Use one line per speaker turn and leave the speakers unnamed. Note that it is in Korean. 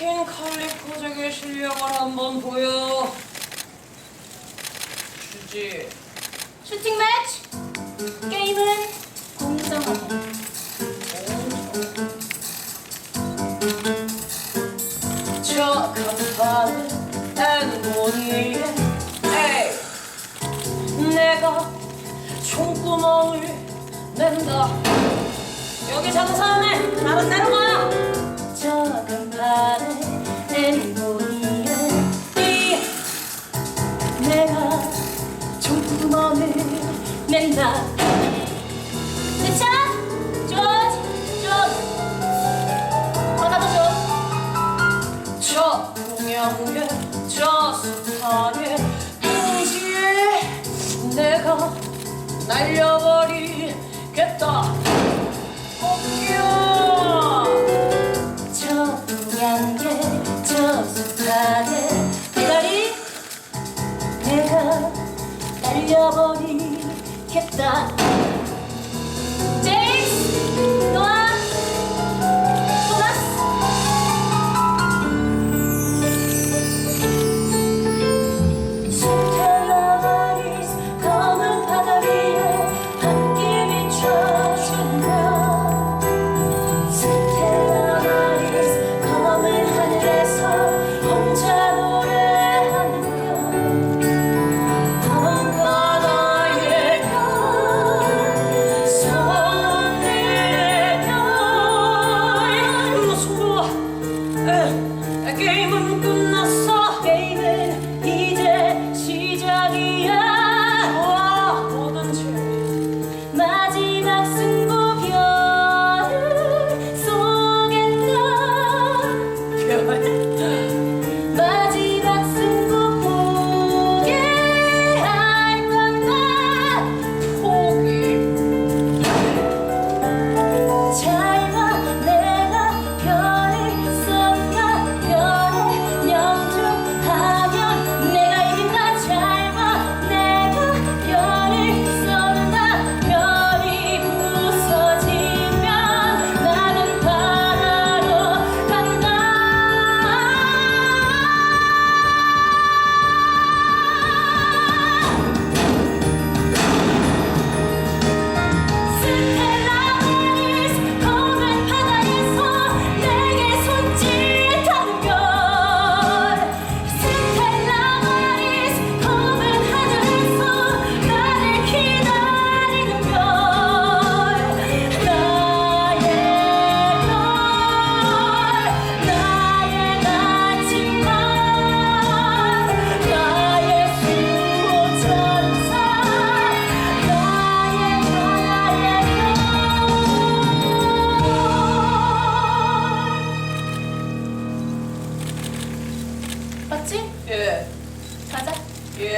마틴 칼리포적의 실력을 한번 보여 주지.
슈팅 매치! 게임은 공정하게.
내가 총구멍을 낸다 여기 장사하네 다른 데로 가
내가 종구멍을 낸다. 내 차! 조지! 조지! 하나 더 줘.
저 동양의 저 스타의 둥지에 내가 날려버리겠다 꺾여
저 동양의 저 숲안에 날려버리겠다 에,
게 去
挑战
去